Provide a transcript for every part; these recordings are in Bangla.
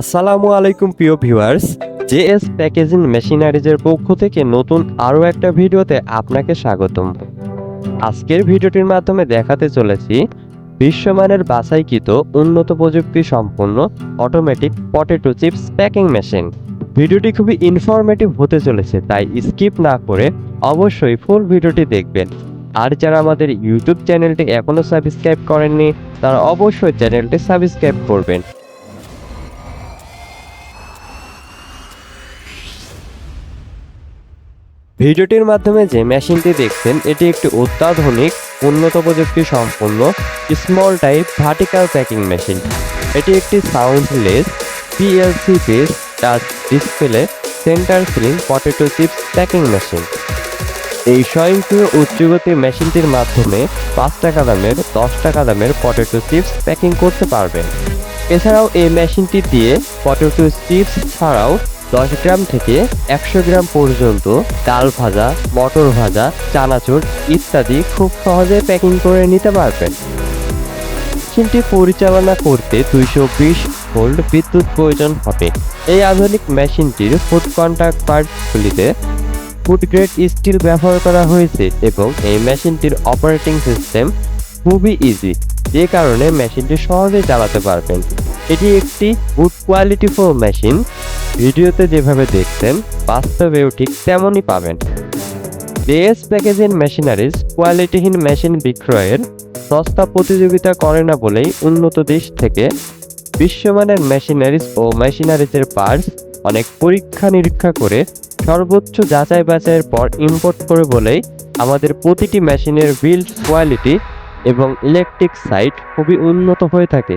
আসসালামু আলাইকুম, প্রিয় ভিউয়ার্স। জেএস প্যাকেজিং মেশিনারিজের পক্ষ থেকে নতুন আরও একটা ভিডিওতে আপনাকে স্বাগতম। আজকের ভিডিওটির মাধ্যমে দেখাতে চলেছি বিশ্বমানের বাছাইকৃত উন্নত প্রযুক্তি সম্পন্ন automatic potato chips packing machine ভিডিওটি খুবই ইনফরমেটিভ হতে চলেছে, তাই স্কিপ না করে অবশ্যই ফুল ভিডিওটি দেখবেন। আর যারা আমাদের ইউটিউব চ্যানেলটি এখনও সাবস্ক্রাইব করেননি, তারা অবশ্যই চ্যানেলটি সাবস্ক্রাইব করবেন। ভিডিওটির মাধ্যমে যে মেশিনটি দেখছেন, এটি একটি অত্যাধুনিক, উন্নত প্রযুক্তি সম্পন্ন small type vertical packing machine এটি একটি soundless PLC base touch display centre sealing potato chips packing machine এই স্বয়ংক্রিয় উচ্চগতি মেশিনটির মাধ্যমে পাঁচ টাকা দামের, দশ টাকা দামের পটেটো চিপস প্যাকিং করতে পারবেন। এছাড়াও এই মেশিনটি দিয়ে পটেটো চিপস ছাড়াও দশ গ্রাম থেকে একশো গ্রাম পর্যন্ত ডাল ভাজা, মটর ভাজা, চানাচুর ইত্যাদি খুব সহজে প্যাকিং করে নিতে পারবেন। মেশিনটি পরিচালনা করতে দুইশো বিশ ভোল্ট বিদ্যুৎ প্রয়োজন হবে। এই আধুনিক মেশিনটির ফুড কন্ট্যাক্ট পার্টসগুলিতে ফুড গ্রেড স্টিল ব্যবহার করা হয়েছে এবং এই মেশিনটির অপারেটিং সিস্টেম খুবই ইজি যে কারণে মেশিনটি সহজে চালাতে পারবেন। এটি একটি গুড কোয়ালিটি ফোর মেশিন ভিডিওতে যেভাবে দেখছেন, বাস্তবেও ঠিক তেমনই পাবেন। বিএস প্যাকেজিং মেশিনারিজ কোয়ালিটিহীন মেশিন বিক্রয়ের সস্তা প্রতিযোগিতা করে না বলেই উন্নত দেশ থেকে বিশ্বমানের মেশিনারিজ ও মেশিনারিজের পার্টস অনেক পরীক্ষা নিরীক্ষা করে সর্বোচ্চ যাচাই বাছাইয়ের পর ইম্পোর্ট করে বলেই আমাদের প্রতিটি মেশিনের বিল্ড কোয়ালিটি এবং ইলেকট্রিক সাইট খুবই উন্নত হয়ে থাকে।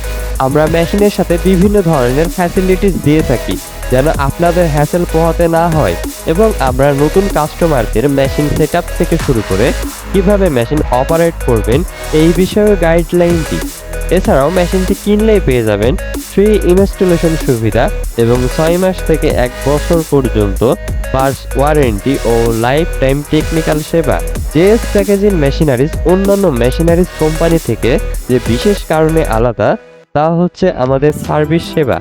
আমরা মেশিনের সাথে বিভিন্ন ধরনের ফ্যাসিলিটিস দিয়ে থাকি, যেন আপনাদের হ্যাসেল পোহাতে না হয় এবং আমরা নতুন কাস্টমারদের মেশিন সেট থেকে শুরু করে কীভাবে মেশিন অপারেট করবেন এই বিষয়ে গাইডলাইন দিই। এছাড়াও মেশিনটি কিনলেই পেয়ে যাবেন ফ্রি ইনস্টলেশন সুবিধা এবং ছয় মাস থেকে এক বছর পর্যন্ত পার্স ওয়ারেন্টি ও লাইফ টাইম টেকনিক্যাল সেবা জেএস প্যাকেজিং মেশিনারিজ অন্যান্য মেশিনারিজ কোম্পানি থেকে যে বিশেষ কারণে আলাদা তা হচ্ছে আমাদের সার্ভিস সেবা।